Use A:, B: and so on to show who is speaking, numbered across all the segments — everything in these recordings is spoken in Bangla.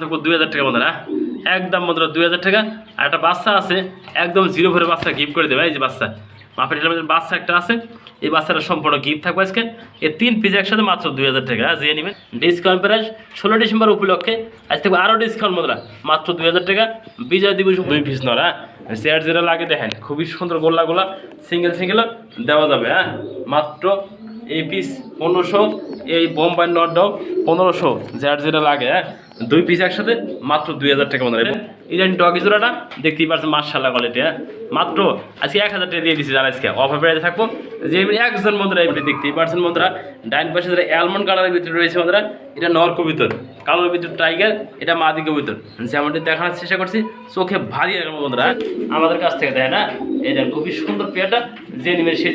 A: দেখব দুই হাজার টাকা বন্ধুরা একদম বন্ধুরা দুই হাজার টাকা, আর একটা বাচ্চা আছে, একদম জিরো ভরে বাচ্চা গিফট করে দেবে, এই যে বাচ্চা। মাপের হিসাবে বাচ্চা একটা আছে, এই বাচ্চাটা সম্পূর্ণ গিফট থাকবে আজকে। এই তিন পিস একসাথে মাত্র দুই হাজার টাকা যে নেবেন ডিসকাউন্ট প্রাইস ষোলো ডিসেম্বর উপলক্ষে, আজ থেকে আরও ডিসকাউন্ট বন্ধুরা মাত্র দুই হাজার টাকা। বিজয় দিবস দুই পিস নরা চেয়ার যেটা লাগে দেখেন, খুবই সুন্দর গোল্লাগুলা সিঙ্গেল সিঙ্গেল দেওয়া যাবে হ্যাঁ? মাত্র এই পিস পনেরোশো, এই বোম্বাই নটটাও পনেরোশো, যার যেটা লাগে হ্যাঁ? দুই পিস একসাথে, মাত্র দুই হাজার টাকা মনে হয় ইরানি ডগি জোড়াটা দেখতেই পাচ্ছেন মার্শাল্লাহ কোয়ালিটি হ্যাঁ? মাত্র আজকে এক হাজার টাকা দিয়ে দিচ্ছি যারা আজকে অফার পেয়ে থাকব। যে একজন বন্ধুরা এমনি দেখতেই পাচ্ছেন বন্ধুরা, ডাইন পাশে যারা অ্যালমন্ড কালারের ভিতরে রয়েছে বন্ধুরা, এটা নর কবিতর কালোর ভিতর টাইগার এটা মাদি কবিতর। যেমনটি দেখানোর চেষ্টা করছি, চোখে ভারী রাখব বন্ধুরা আমাদের কাছ থেকে দেয় না এটা খুবই সুন্দর পেয়ারটা, যে নিবেন সে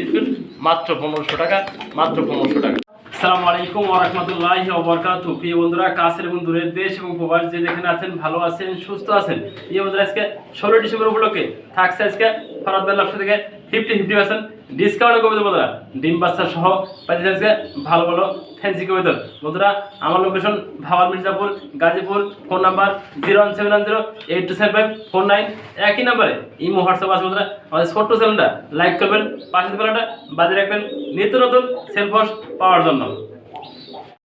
A: মাত্র পনেরোশো টাকা, মাত্র পনেরোশো টাকা। আসসালামু আলাইকুম ওরহমতুল্লাহি ওবরকাতু প্রিয় বন্ধুরা, কাছের এবং দূরের দেশ এবং প্রবাস যে যেখানে আছেন, ভালো আছেন, সুস্থ আছেন। প্রিয় বন্ধুরা, আজকে ষোলো ডিসেম্বর উপলক্ষে থাকছে আজকে ফরাদ বেল্লার থেকে ফিফটি ফিফটি পার্সেন্ট ডিসকাউন্ট কবিতা বন্ধুরা, ডিম বাচ্চা সহ আজকে ভালো ভালো ফ্যান্সি কবিতা। বন্ধুরা, আমার location Bhawal Mirzapur, Gazipur phone number zero one seven zero eight two seven four nine একই নাম্বারে ইমো হোয়াটসঅ্যাপ আছে বন্ধুরা, আমাদের ছোট্ট চ্যানেলটা। লাইক করবেন, পাশে বেলাটা বাজে রাখবেন নিত্য নতুন সেলফোস পাওয়ার জন্য।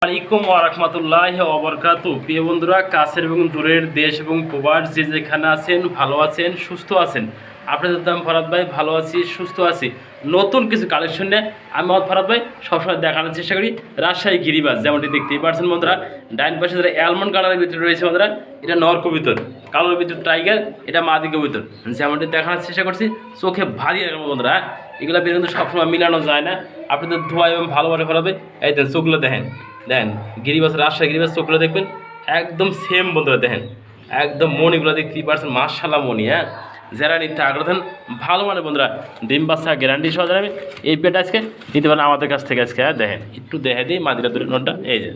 A: আলাইকুম ওরহমতুল্লাহ অবরকাত প্রিয় বন্ধুরা, কাছের এবং দূরের দেশ এবং প্রবাস যে যেখানে আছেন, ভালো আছেন, সুস্থ আছেন। আপনাদের দাম ফরাদ ভাই, ভালো আছি, সুস্থ আছি। নতুন কিছু কালেকশন নিয়ে আমি মত ফরাদ ভাই, সবসময় দেখানোর চেষ্টা করি রাজশাহী গিরিবাস, যেমনটি দেখতেই পারছেন বন্ধুরা। ডাইন পাশে যারা অ্যালমন্ড কালারের ভিতরে রয়েছে বন্ধুরা, এটা নর কবিতর, কালোর ভিতর টাইগার এটা মাদি কবিতর। যেমনটি দেখানোর চেষ্টা করছি, চোখে ভারী রাখব বন্ধুরা। এগুলো বের কিন্তু সবসময় মিলানো যায় না। আপনাদের ধোয়া এবং ভালোভাবে ফেলাবে এই দেন চোখগুলো দেখেন। দেখেন, গিরিবাস, রাজশাহী গিরিবাস চোখগুলো দেখবেন, একদম সেম বন্ধুরা, দেখেন। একদম মনিগুলো দেখতেই পারছেন মার্শাল্লাহ মনি হ্যাঁ। যারা নিতে আগ্রহ ভালো মানে বন্ধুরা, ডিম বাচ্চা গ্যারান্টি সহ জানাবে এই পেট আজকে নিতে পারেন আমাদের কাছ থেকে আজকে হ্যাঁ দেখেন, একটু দেখে দিই, মাদিরা দূরে নোটটা, এই যে।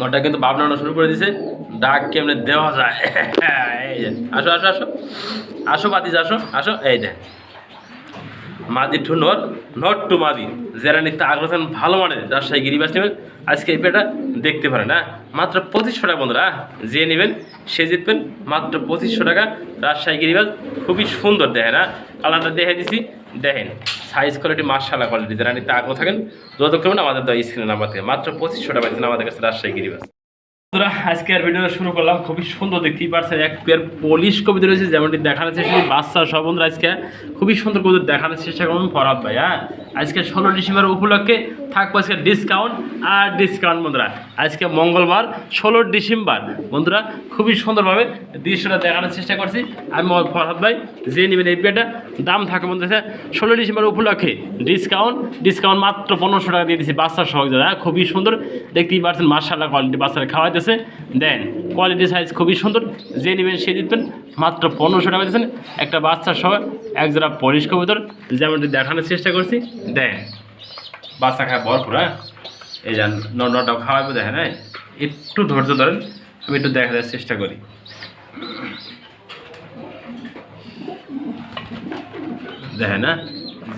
A: নোটটা কিন্তু ভাবনানো শুরু করে দিছে ডাক কেমনে দেওয়া যায়? এই যে, আসো আসো আসো। আসো, বাতিজ, আসো আসো, এই দেখ মাদি টু নর নট টু মাদি। যারা নিতে আগ্রহ থাকেন ভালো মানে রাজশাহী গিরিবাস নেবেন। আজকে এই পেটা দেখতে পারেন হ্যাঁ? মাত্র পঁচিশশো টাকা বন্ধুরা হ্যাঁ? যে নেবেন, সে জিতবেন। মাত্র পঁচিশশো টাকা রাজশাহী গিরিবাস খুবই সুন্দর দেখেন হ্যাঁ? কালারটা দেখে দিছি। দেখেন সাইজ কোয়ালিটি মার্শাল্লাহ কোয়ালিটি যারা নিতে আগ্রহ থাকেন, যোগাযোগ করবেন আমাদের দেওয়া স্ক্রিনে নাম্বার থেকে। মাত্র পঁচিশশো টাকা আমাদের কাছে রাজশাহী গিরিবাস বন্ধুরা আজকে আর ভিডিওটা শুরু করলাম। খুবই সুন্দর দেখতেই পারছেন এক পেয়ার পলিশ কবিতা রয়েছে, যেমনটি দেখানোর চেষ্টা বাচ্চা সব বন্ধুরা আজকে খুবই সুন্দর কবিতা দেখানোর চেষ্টা করলাম ফরাদ ভাই হ্যাঁ? আজকে ষোলো ডিসেম্বর উপলক্ষে থাকব আজকে ডিসকাউন্ট আর ডিসকাউন্ট বন্ধুরা। আজকে মঙ্গলবার, ষোলো ডিসেম্বর। বন্ধুরা, খুবই সুন্দরভাবে দৃশ্যটা দেখানোর চেষ্টা করছি। আমি ফরহাদ ভাই, যে নেবেন এই পেয়ারটা, দাম থাকে বন্ধুরা ষোলো ডিসেম্বর উপলক্ষে ডিসকাউন্ট ডিসকাউন্ট মাত্র পনেরোশো টাকা দিয়ে দিচ্ছি বাচ্চার হ্যাঁ? খুবই সুন্দর, দেখতেই পারছেন মার্শাল্লাহ কোয়ালিটি বাচ্চারা খাওয়াইতেছে দেন কোয়ালিটি সাইজ খুবই সুন্দর। যে নেবেন সে দিতেন। মাত্র পনেরোশো টাকা দিচ্ছেন একটা বাচ্চার সহ এক জোড়া পলিশ কবুতর। যেমনটি দেখানোর চেষ্টা করছি। দেন বাচ্চা খায় ভরপুর হ্যাঁ? এই যান নটাও খাওয়াবো, দেখেন হ্যাঁ? একটু ধৈর্য ধরেন। আমি একটু দেখার চেষ্টা করি। দেখেন না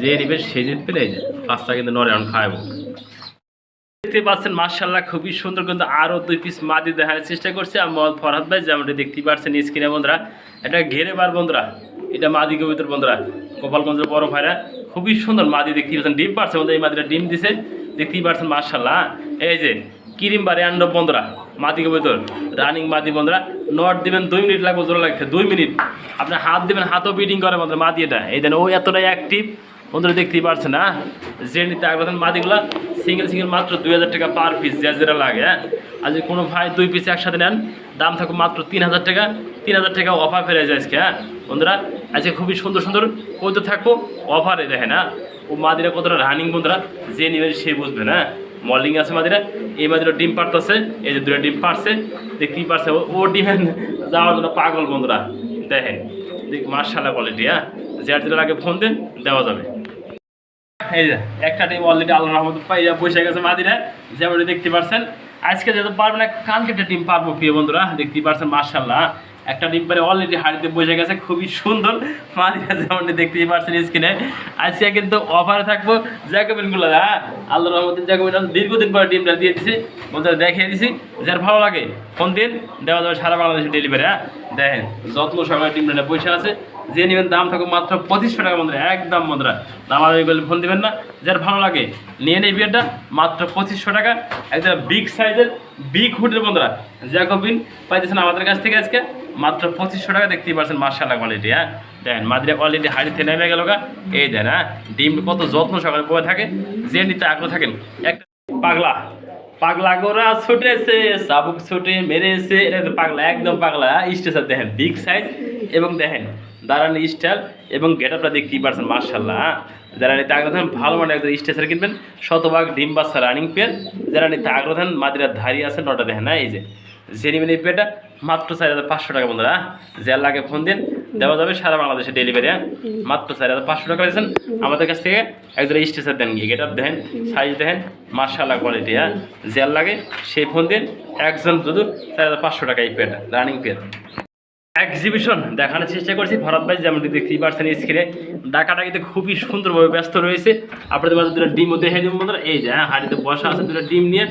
A: যে নিবে সে জিতবে, এই যে বাচ্চা কিন্তু নরে এখন খাওয়াবো। দেখতে পাচ্ছেন মার্শাল্লাহ খুবই সুন্দর কিন্তু আরও দুই পিস মাদি দেখানোর চেষ্টা করছে। আর মোহাম্মদ ফরহাদ ভাই, যেমনটি দেখতেই পাচ্ছেন স্ক্রিনে বন্ধুরা, এটা ঘেরে বার বন্ধুরা, এটা মাদি কবিতর বন্ধুরা, গোপালগঞ্জের বড় ভাইরা খুবই সুন্দর মাদি দেখতেই পাচ্ছেন, ডিম পারছে বন্ধুরা, এই মাদিটা ডিম দিছে, দেখতেই পাচ্ছেন মার্শাল্লাহ এই যে কিরিম বা র্যান্ডব বন্ধুরা, মাদি কবিতর রানিং মাদি বন্ধুরা, নট দিবেন দুই মিনিট লাগবে, জোর লাগছে, দুই মিনিট। আপনি হাত দিবেন, হাতও বিডিং করে বন্ধুরা মাদি এটা। এই দেন, ও এতটাই অ্যাক্টিভ বন্ধুরা দেখতেই পারছেন না যে নিতে আগ্রহ মাদিগুলা সিঙ্গেল সিঙ্গেল মাত্র দুই হাজার টাকা পার পিস যা যেটা লাগে হ্যাঁ? আর যদি কোনো ভাই দুই পিস একসাথে নেন, দাম থাকবে মাত্র তিন হাজার টাকা, তিন হাজার টাকা অফার ফেরে যায় আজকে হ্যাঁ? বন্ধুরা, আজকে খুবই সুন্দর সুন্দর কইতে থাকব অফারে দেখেন হ্যাঁ? ও মাদিরা কতটা রানিং বন্ধুরা, যে নেবেন সে বুঝবে না মর্নিং আছে মাদিরা, এই মাদিরা ডিম পারতেছে, এই যে দুটা ডিম পারছে, দেখতেই পারছে, ও- ডিমে যাওয়ার জন্য পাগল বন্ধুরা, দেখেন, দেখ মার্শাল্লাহ কোয়ালিটি হ্যাঁ? যার যেটা আগে ফোন দেন, দেওয়া যাবে। একটা টিম অলরেডি রহমত গেছে মাদিরা যেমন দেখতে পারবে না একটা পারব বন্ধুরা একটা ডিম পারে অলরেডি বসে গেছে, খুবই সুন্দর। মাদিরা যেমনটি দেখতেই পারছেন স্ক্রিনে আজকে কিন্তু অফারে থাকব জ্যাকোবিনগুলো হ্যাঁ? আল্লাহ রহমতের জ্যাকোবিন দীর্ঘদিন পরে ডিমটা দিয়ে দিছি, বন্ধুরা দেখিয়ে দিছি। যার ভালো লাগে কোন দিন দেওয়া যাবে সারা বাংলাদেশে ডেলিভারি হ্যাঁ? দেখেন যত্ন সহকারে ডিমটা বসে আছে যে নেবেন দাম থাকুক মাত্র পঁচিশশো টাকা বন্ধুরা, একদম বন্ধুরা। আর বলে ফোন দিবেন না। যার ভালো লাগে, নিয়ে নেই বিয়েটা, মাত্র পঁচিশশো টাকা। একদম বিগ সাইজের বিগ হুডের বন্ধুরা। জ্যাকোবিন পাইতেছেন আমাদের কাছ থেকে আজকে, মাত্র পঁচিশশো টাকা দেখতেই পাচ্ছেন মার্শাল্লাহ কোয়ালিটি হ্যাঁ? দেন মাদিরা কোয়ালিটি হাড়িতে নেমে গেল গা। এই দেন হ্যাঁ? ডিম কত যত্ন সকালে পড়ে থাকে, যে নিতে আগ্রহ থাকেন। একটা পাগলা পাগলা গোরা ছুটেছে, চাবুক ছুটে মেরেছে, এটা তো পাগলা, একদম পাগলা স্টেশন, দেখেন বিগ সাইজ এবং দেখেন দাঁড়ানি স্টাইল এবং গেটআপটা দেখতেই পারছেন মার্শাল্লাহ যারা নিতে আগ্রহ থাকেন, ভালো মানে একদম স্টেশন কিনবেন, শতভাগ ডিম বাচ্চা রানিং পেয়ার যারা নিতে আগ্রহ থাকেন মাদিরা ধারি আছে, নটা দেখেন না এই যে জেনিমিনি পেটা মাত্র চার হাজার পাঁচশো টাকা বন্ধুরা যে লাগে ফোন দিন, দেওয়া যাবে সারা বাংলাদেশে ডেলিভারি হ্যাঁ? মাত্র চার হাজার পাঁচশো টাকা দিয়েছেন আমাদের কাছ থেকে একজন স্টেশন দেন গিয়ে গেট আপ দেখেন সাইজ দেখেন মার্শাল্লাহ কোয়ালিটি হ্যাঁ? জেল লাগে সেই ফোন দিন, একজন শুধু চার হাজার পাঁচশো টাকা এই পেটা রানিং পেট এক্সিবিশন দেখানোর চেষ্টা করছি। ভারত ভাই যেমনটি দেখতেই পারছেন স্ক্রিনে ডাকাটা কিন্তু খুবই সুন্দরভাবে ব্যস্ত রয়েছে। আপনাদের মাঝে দুটো ডিমও দেখে দিব বন্ধুরা। এই যে হ্যাঁ হাড়িতে বসা আছে দুটো ডিম নিয়ে।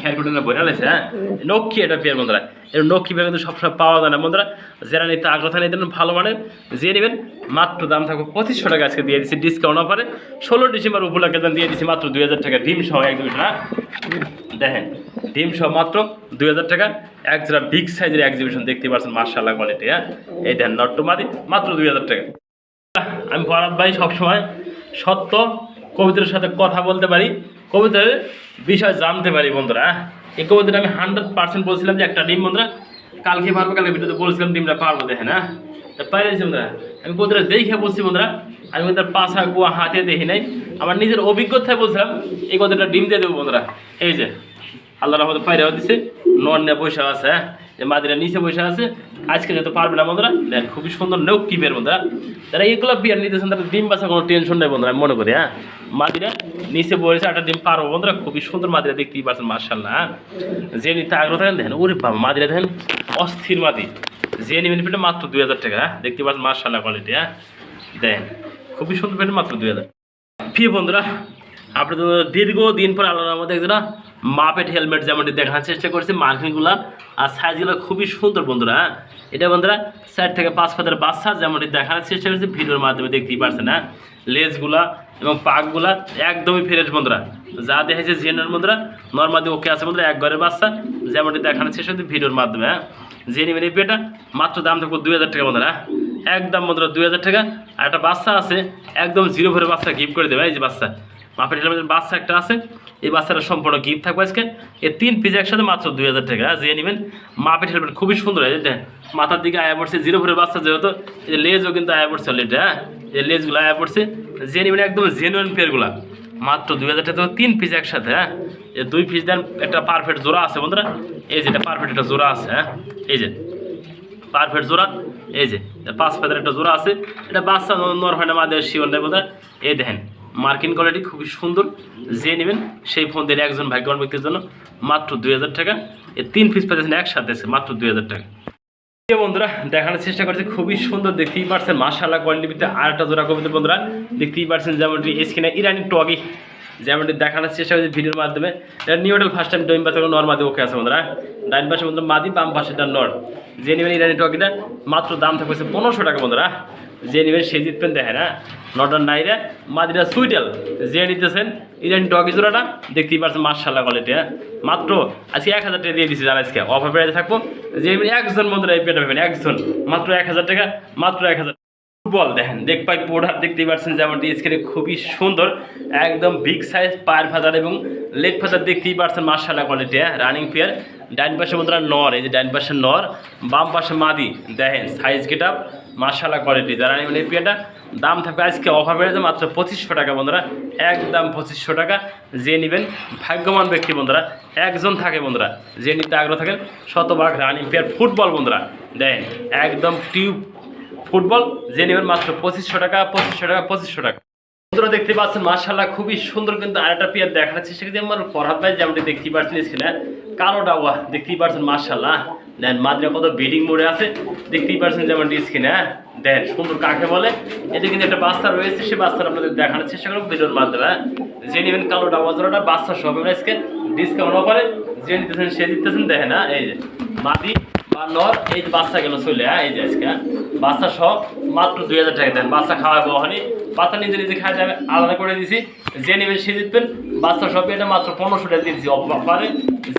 A: খেয়াল করে লাগছে হ্যাঁ? নক্ষী এটা পেয়ার বন্ধুরা। এর নক্ষী পেয়ার কিন্তু সবসময় পাওয়া যায় না। বন্ধুরা, যারা নিতে আগ্রহ থাকে নিতেন ভালো মানের যে নেবেন, মাত্র দাম থাকবে পঁচিশশো টাকা আজকে দিয়ে দিচ্ছি ডিসকাউন্ট অফারে ষোলো ডিসেম্বর উপলক্ষে দাম দিয়ে দিচ্ছি মাত্র দুই হাজার টাকা। ডিম সহ এক্সিবিশন হ্যাঁ দেখেন, ডিম সহ মাত্র দুই হাজার টাকা। এক জোড়া বিগ সাইজের এক্সিবিশন দেখতে পাচ্ছেন মার্শাল্লাহ কোয়ালিটি হ্যাঁ? এই দেখেন নট্টমাদি মাত্র দুই হাজার টাকা। আমি ভরত ভাই সবসময় সত্য কবিতার সাথে কথা বলতে পারি, কবিতার বিষয় জানতে পারি বন্ধুরা হ্যাঁ? এই আমি হান্ড্রেড পার্সেন্ট বলছিলাম যে একটা ডিম, বন্ধুরা, কালকে পারব, কালকে ভিডিওতে বলছিলাম ডিমটা পারব দেখে না তা পাইরেছি বন্ধুরা, আমি কবিতাটা দেখে বলছি বন্ধুরা, আমি তার পাশা কুয়া হাতে দেখি নাই। আমার নিজের অভিজ্ঞতায় বলছিলাম, এই কথাটা ডিম দিয়ে দেবো বন্ধুরা। এই যে আল্লাহ রহমতে পায়রাও দিছে নন নিয়ে বসে আছে হ্যাঁ? যে মাদিরা নিচে বসে আছে আজকে যেতে পারবে না বন্ধুরা। দেন খুবই সুন্দর নেও কি বের বন্ধুরা। যারা এগুলো বিয়ার নিতেছেন তারা ডিম বাসা কোনো টেনশন নেই বন্ধুরা, আমি মনে করি হ্যাঁ। মাদিরা নিচে বসেছে একটা ডিম পারব বন্ধুরা, খুবই সুন্দর মাদিরা দেখতেই পাচ্ছেন মার্শাল্লাহ হ্যাঁ। যে নিতে আগ্রহ থাকেন, দেখেন, ওরে বাবা, মাদিরা দেখেন, অস্থির মাদি। যে নিবেন পেটে মাত্র দুই হাজার টাকা হ্যাঁ। দেখতে পাচ্ছেন মার্শাল্লাহ কোয়ালিটি হ্যাঁ। দেখেন, খুবই সুন্দর পেটে মাত্র দুই হাজার। প্রিয় বন্ধুরা আপনি তো দীর্ঘদিন পর আল্লাহর আমাদের একজনা মাপেট হেলমেট যেমনটি দেখানোর চেষ্টা করছি মার্কিংগুলো আর সাইজগুলো খুবই সুন্দর বন্ধুরা হ্যাঁ? এটা বন্ধুরা চার থেকে পাঁচ পাতার বাচ্চা, যেমনটি দেখানোর চেষ্টা করছি, ভিডিওর মাধ্যমে দেখতেই পারছেন হ্যাঁ? লেজগুলা এবং পাকগুলা একদমই ফ্রেশ বন্ধুরা, যা দেখেছে জেনের বন্ধুরা নর্মালি ওকে আছে বন্ধুরা, এক ঘরের বাচ্চা, যেমনটি দেখানোর চেষ্টা করছি ভিডিওর মাধ্যমে হ্যাঁ? নেবেন এই পেটা মাত্র দাম থাকব দুই হাজার টাকা বন্ধুরা হ্যাঁ? একদম বন্ধুরা দুই হাজার টাকা, আর একটা বাচ্চা আছে, একদম জিরো ভরে বাচ্চা গিফট করে দেবে, এই যে বাচ্চা। মাপের হেলমেটের বাচ্চা একটা আছে, এই বাচ্চাটা সম্পূর্ণ গিফট থাকবে আজকে। এই তিন পিস একসাথে মাত্র দুই হাজার টাকা, যে নেবেন, মাপের হেলমেট খুবই সুন্দর হয় দেখেন, মাথার দিকে আয়া পড়ছে, জিরো ভরে বাচ্চা যেহেতু, এই লেজও কিন্তু আয়া পড়ছে অলরেডি হ্যাঁ? এই লেজগুলো আয়া পড়ছে, যে নেবেন একদম জেনুইন পেয়ারগুলা মাত্র দুই হাজার টাকা তিন পিস একসাথে হ্যাঁ? এই দুই পিস দেন, একটা পারফেক্ট জোড়া আছে বন্ধুরা, এই যে এটা পারফেক্ট একটা জোড়া আছে হ্যাঁ? এই যে পারফেক্ট জোড়া, এই যে, পাঁচ পাতার একটা জোড়া আছে, এটা বাচ্চা নর হয় না মাদের শিওর নেই বোধ এই দেখেন মার্কিন কোয়ালিটি খুবই সুন্দর। যে নেবেন সেই ফোন দিন একজন ভাগ্যবান ব্যক্তির জন্য মাত্র দুই হাজার টাকা। এই তিন পিস পাচ্ছেন একসাথে আছে মাত্র দুই হাজার টাকা। বন্ধুরা, দেখানোর চেষ্টা করছি, খুবই সুন্দর, দেখতেই পারছেন মার্শাল্লাহ কোয়ালিটির ভিতরে আর একটা জোড়া কবিতা বন্ধুরা, দেখতেই পারছেন যেমনটি স্কিনে ইরানি টগি। যেমনটি দেখানোর চেষ্টা করছি ভিডিওর মাধ্যমে। এটা নিউডেল ফার্স্ট টাইম ডোম পাশে নর মাদি ওকে আছে বন্ধুরা। ডাইন পাশে বন্ধু মাদি, বাম পাশে এটা নর যে নেবেন ইরানি টগিটা, মাত্র দাম থাকবে পনেরোশো টাকা বন্ধুরা। যে নেবেন সে জিতবেন, দেখেন হ্যাঁ? নটার নাইরা মাদিরা সুইটেল, যে নিতেছেন, ইরানি টগি জোড়াটা, দেখতেই পারছেন মার্শাল্লাহ কোয়ালিটি হ্যাঁ? মাত্র আজকে এক হাজার টাকা দিয়ে দিচ্ছি যারা আজকে। অফার পেয়ে থাকব, যে একজন বন্ধুরা এই পেটে পাবেন, একজন, মাত্র এক হাজার টাকা, মাত্র এক হাজার ফুটবল, দেখেন, দেখ পাই পোড়ার দেখতেই পাচ্ছেন যেমনটি স্ক্রিনে খুবই সুন্দর, একদম বিগ সাইজ পায়ের ফাদার এবং লেগ ফাদার দেখতেই পাচ্ছেন মার্শাল্লাহ কোয়ালিটি হ্যাঁ? রানিং পেয়ার ডাইন পাশে বন্ধুরা নর, এই যে ডাইন পাশে নর, বাম পাশে মাদি। দেখেন সাইজ গেট আপ মার্শাল্লাহ কোয়ালিটি যারা নেবেন এই পেয়ারটা দাম থাকবে আজকে অফার বেড়েছে মাত্র পঁচিশশো টাকা বন্ধুরা। একদম পঁচিশশো টাকা। যে নেবেন, ভাগ্যবান ব্যক্তি বন্ধুরা, একজন থাকে বন্ধুরা, যে নিতে আগ্রহ থাকেন, শতভাগ রানিং পেয়ার ফুটবল বন্ধুরা। দেখেন, একদম টিউব ফুটবল যে নেবেন মাত্র পঁচিশশো টাকা পঁচিশশো টাকা পঁচিশশো টাকা। দেখতে পাচ্ছেন মার্শাল্লাহ খুবই সুন্দর কিন্তু আরেকটা পেয়ার দেখাচ্ছে। সেক্ষেত্রে আমার ফরহাদ ভাই যেমনটি দেখতেই পাচ্ছেন স্ক্রিনে কালো ডাওয়া দেখতেই পাচ্ছেন মার্শাল্লাহ দেন মাদ্রা কত বিডিং মোড়ে আছে, দেখতেই পাচ্ছেন যেমনটি স্ক্রিনে দেন সুন্দর কাকে বলে এতে কিন্তু একটা বাচ্চা রয়েছে, সে বাচ্চাটা আপনাদের দেখানোর চেষ্টা করব ভিডিওর মাধ্যমে হ্যাঁ? যে নেবেন কালো ডাওয়া জোড়াটা, বাচ্চা সব আজকে ডিসকাউন্ট অফারে যে নিতেছেন, সে দিতেছেন, দেখেন না এই যে মাদি। বা নর এই বাচ্চা গেল চলে হ্যাঁ এই যে আজকে হ্যাঁ? বাচ্চা সব মাত্র দুই হাজার টাকা দেন। বাচ্চা খাওয়াবো হনি বাচ্চা নিজে নিজে খাওয়া যাবে, আলাদা করে দিছি। যে নেবেন সে জিতবেন বাচ্চা সব এটা মাত্র পনেরোশো টাকা দিয়েছি অফারে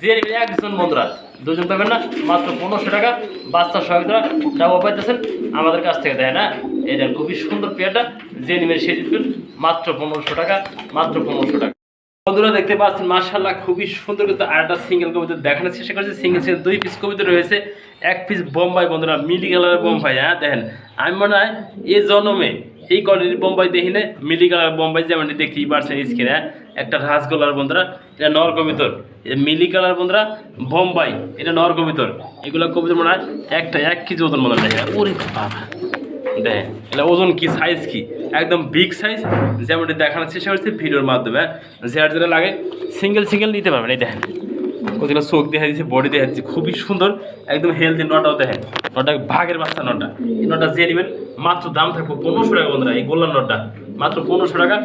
A: যে নেবেন একজন বন্ধুরা, দুজন পাবেন না, মাত্র পনেরোশো টাকা। বাচ্চা সহিতরা ডাবো পাইতেছেন, আমাদের কাছ থেকে দেয় না। এই দেন, খুবই সুন্দর পেয়ারটা, যে নেবেন সে জিতবেন মাত্র পনেরোশো টাকা, মাত্র পনেরোশো টাকা। বন্ধুরা দেখতে পাচ্ছেন মার্শাল্লাহ খুবই সুন্দর কিন্তু আরেকটা সিঙ্গেল কবিতা দেখানোর চেষ্টা করেছে। সিঙ্গেল সিঙ্গেল দুই পিস কবিতা রয়েছে, এক পিস বোম্বাই, বন্ধুরা মিলি কালারের বোম্বাই হ্যাঁ দেখেন। আমি মনে হয় এই জন্মে এই কোয়ালিটির বোম্বাই দেখিনে মিলি কালার বোম্বাই যেমন দেখতেই পারছেন স্ক্রিনে একটা রাসগোলার বন্ধুরা, এটা নর কবিতর মিলি কালার বন্ধুরা, বোম্বাই, এটা নর কবিতর এগুলো কবিতর মনে হয় একটা, এক কেজি ওজন মনে হয়, ওরে বাবা। দেখেন এটা ওজন কি সাইজ কি? একদম বিগ সাইজ যেমনটি দেখানোর চেষ্টা করছে ভিডিওর মাধ্যমে। যেটা যেটা লাগে সিঙ্গেল সিঙ্গেল নিতে পারবেন। এই দেখেন ওগুলো চোখ দেখা দিচ্ছে বডি দেখা দিচ্ছে খুবই সুন্দর, একদম হেলদি নটাও দেখেন। নটা ভাগের বাচ্চা নটা। এই নটা যে নেবেন, মাত্র দাম থাকবে পনেরোশো টাকা বন্ধুরা, এই গোল্লার নটটা। মাত্র পনেরোশো টাকা,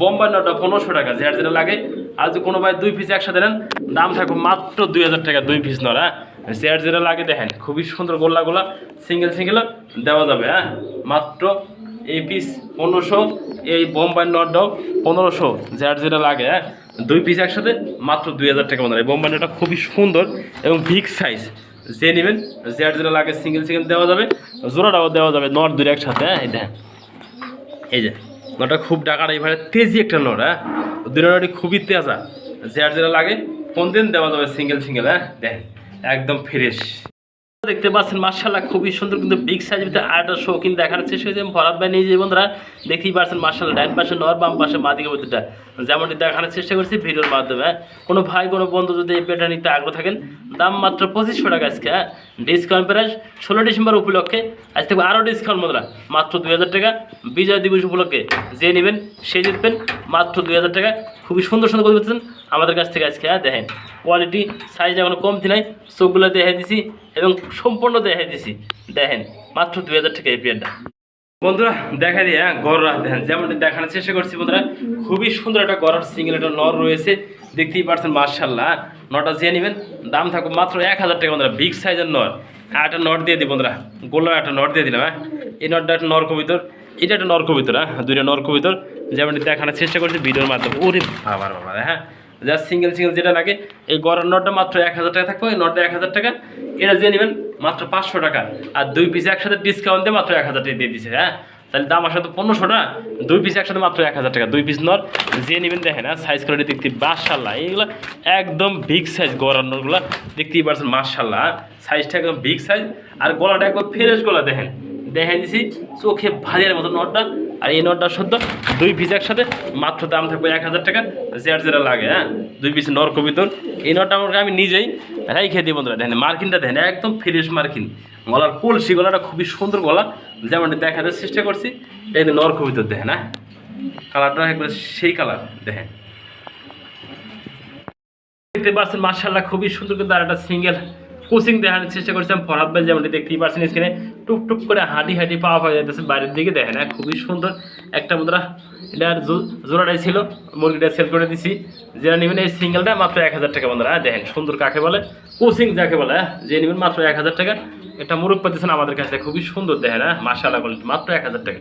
A: বোম্বাই নটটা পনেরোশো টাকা যেটা যেটা লাগে। আর যদি কোনো ভাই দুই পিস একসাথে নেন, দাম থাকবে মাত্র দুই হাজার টাকা, দুই পিস নর হ্যাঁ চেয়ার যেটা লাগে দেখেন, খুবই সুন্দর গোল্লাগুলা সিঙ্গেল সিঙ্গেল দেওয়া যাবে হ্যাঁ? মাত্র এই পিস পনেরোশো, এই বোম্বাই নটটাও পনেরোশো, যার যেটা লাগে হ্যাঁ? দুই পিস একসাথে, মাত্র দুই হাজার টাকা মনে হয় বোম্বাই নটটা খুবই সুন্দর এবং বিগ সাইজ যে নেবেন, যার যেটা লাগে সিঙ্গেল সিঙ্গেল দেওয়া যাবে, জোড়াটাও দেওয়া যাবে নট দুই একসাথে হ্যাঁ? এই দেখেন। এই যে নটা খুব ডাকার এইভাবে তেজি একটা নট হ্যাঁ? দুই নটি খুবই তেজা। যার যেটা লাগে, কোন দিন দেওয়া যাবে সিঙ্গেল সিঙ্গেল হ্যাঁ? দেখেন। একদম ফ্রেশ দেখতে পাচ্ছেন মার্শাল্লাহ খুবই সুন্দর কিন্তু বিগ সাইজ ভিতরে আরেকটা শো কিন্তু দেখার চেষ্টা হয়েছে ভরাত ভাই নিজে বন্ধুরা, দেখতেই পাচ্ছেন মার্শাল্লাহ ডাইন পাশে নর, বাম পাশে মাদিকে ভিতরটা যেমনটি দেখানোর চেষ্টা করছি ভিডিওর মাধ্যমে হ্যাঁ। কোনো ভাই, কোনো বন্ধু যদি এই পেটা নিতে আগ্রহ থাকেন, দাম মাত্র পঁচিশশো টাকা আজকে হ্যাঁ? ডিসকাউন্ট প্রাইস ষোলো ডিসেম্বর উপলক্ষে, আজ থেকে আরও ডিসকাউন্ট বন্ধুরা, মাত্র দুই হাজার টাকা। বিজয় দিবস উপলক্ষে যে নেবেন, সে জিতবেন, মাত্র দুই হাজার টাকা। খুবই সুন্দর সুন্দর করে আমাদের কাছ থেকে আজকে হ্যাঁ? দেখেন কোয়ালিটি সাইজ এখনও কমতি নাই, চোখগুলো দেখে দিছি এবং সম্পূর্ণ দেখে দিছি। দেখেন, মাত্র দুই হাজার টাকা এই বন্ধুরা, দেখা দিয়ে হ্যাঁ গররা দেখেন যেমন দেখানোর চেষ্টা করছি বন্ধুরা, খুবই সুন্দর একটা গড়ার সিঙ্গেল একটা নর রয়েছে, দেখতেই পারছেন মার্শাল্লাহ নটা যে নেবেন, দাম থাকবে মাত্র এক হাজার টাকা বন্ধুরা বিগ সাইজের নর। আর একটা নট দিয়ে দিই বন্ধুরা, গোলার একটা নট দিয়ে দিলাম হ্যাঁ এই নটটা একটা নর কবিতর, এটা একটা নর কবিতর হ্যাঁ দুইটা নর কবিতর যেমন দেখানোর চেষ্টা করছি ভিডিওর মাধ্যমে। ওরে বাবার বাবা হ্যাঁ যা সিঙ্গেল সিঙ্গেল যেটা লাগে, এই গড়ার নটটা মাত্র এক হাজার টাকা থাকবে নটটা এক হাজার টাকা। এটা দিয়ে নেবেন, মাত্র পাঁচশো টাকা। আর দুই পিস একসাথে ডিসকাউন্ট দিয়ে মাত্র এক হাজার টাকা দিয়ে দিচ্ছে হ্যাঁ? তাহলে দাম আসলে তো পনেরোশো না। দুই পিস একসাথে মাত্র এক হাজার টাকা। দুই পিস নর যে নেবেন দেখেন হ্যাঁ সাইজ কোয়ালিটি দেখতে মার্শাল্লাহ এইগুলো একদম বিগ সাইজ গড়ার নটগুলো। দেখতেই পারছেন মার্শাল্লাহ সাইজটা একদম বিগ সাইজ আর গলাটা একদম ফ্রেশ গলা, দেখেন। দেখে দিছি, চোখে ভাজের মতো নটটা। আর এই নটটা সদ্য দুই পিস একসাথে মাত্র দাম থাকবে এক হাজার টাকা যেটা যেটা লাগে হ্যাঁ? দুই পিস নর কবিতর এই নটটা আমাকে আমি নিজেই হ্যাঁ খেয়ে দিই, বন্ধুরা, দেখেন, মার্কিনটা দেখেন, একদম ফ্রেশ মার্কিন। গলার কলসি, গলাটা খুবই সুন্দর গলা। যেমন দেখাতে চেষ্টা করছি, এই নর কবিতর দেখেন হ্যাঁ? কালারটা একবার সেই কালার, দেখেন। দেখতে পাচ্ছেন মার্শাল্লাহ খুবই সুন্দর কিন্তু আর একটা সিঙ্গেল কোচিং দেখানোর চেষ্টা করছিলাম, ফরহাদ ভাই যেমনটি দেখতেই পাচ্ছেন স্ক্রিনে টুক টুক করে হাঁটি হাঁটি পাওয়া হয়ে যাচ্ছে বাইরের দিকে দেখেন হ্যাঁ খুবই সুন্দর একটা মুদ্রা। এটার জোড়াটাই ছিল, মুরগিটা সেল করে দিছি। যেটা নেবেন এই সিঙ্গেলটা মাত্র এক হাজার টাকা বন্ধুরা। হ্যাঁ দেখেন, সুন্দর কাকে বলে? কোচিং যাকে বলে হ্যাঁ যে নেবেন মাত্র এক হাজার টাকা। এটা মুরগ পাচ্ছেন আমাদের কাছে, খুবই সুন্দর দেখেন হ্যাঁ মার্শাল্লাহ কোয়ালিটি মাত্র এক হাজার টাকা।